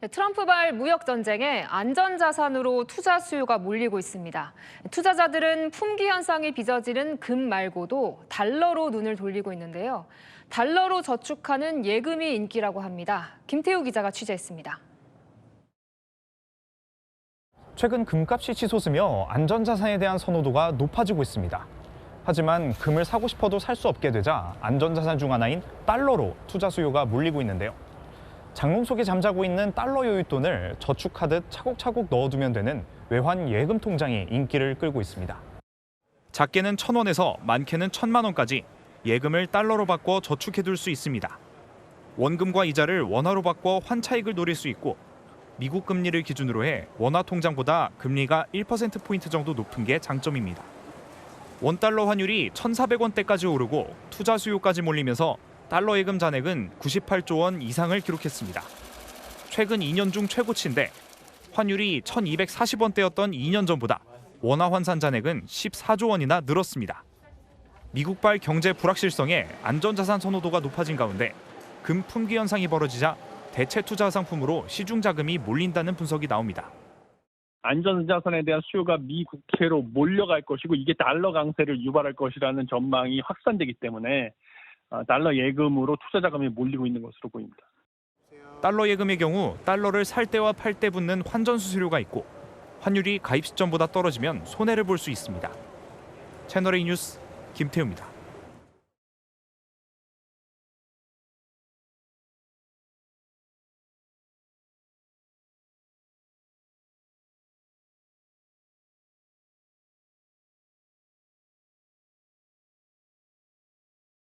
네, 트럼프발 무역 전쟁에 안전 자산으로 투자 수요가 몰리고 있습니다. 투자자들은 품귀 현상이 빚어지는 금 말고도 달러로 눈을 돌리고 있는데요. 달러로 저축하는 예금이 인기라고 합니다. 김태우 기자가 취재했습니다. 최근 금값이 치솟으며 안전자산에 대한 선호도가 높아지고 있습니다. 하지만 금을 사고 싶어도 살 수 없게 되자 안전자산 중 하나인 달러로 투자 수요가 몰리고 있는데요. 장롱 속에 잠자고 있는 달러 여윳돈을 저축하듯 차곡차곡 넣어두면 되는 외환 예금 통장이 인기를 끌고 있습니다. 작게는 천 원에서 많게는 천만 원까지 예금을 달러로 바꿔 저축해둘 수 있습니다. 원금과 이자를 원화로 바꿔 환차익을 노릴 수 있고 미국 금리를 기준으로 해 원화 통장보다 금리가 1% 포인트 정도 높은 게 장점입니다. 원달러 환율이 1,400원대까지 오르고 투자 수요까지 몰리면서 달러 예금 잔액은 98조 원 이상을 기록했습니다. 최근 2년 중 최고치인데 환율이 1,240원대였던 2년 전보다 원화 환산 잔액은 14조 원이나 늘었습니다. 미국발 경제 불확실성에 안전자산 선호도가 높아진 가운데 금 품귀 현상이 벌어지자 대체 투자 상품으로 시중 자금이 몰린다는 분석이 나옵니다. 안전자산에 대한 수요가 미 국채로 몰려갈 것이고 이게 달러 강세를 유발할 것이라는 전망이 확산되기 때문에 어, 달러 예금으로 투자 자금이 몰리고 있는 것으로 보입니다. 달러 예금의 경우 달러를 살 때와 팔 때 붙는 환전 수수료가 있고 환율이 가입 시점보다 떨어지면 손해를 볼 수 있습니다. 채널A 뉴스 김태우입니다.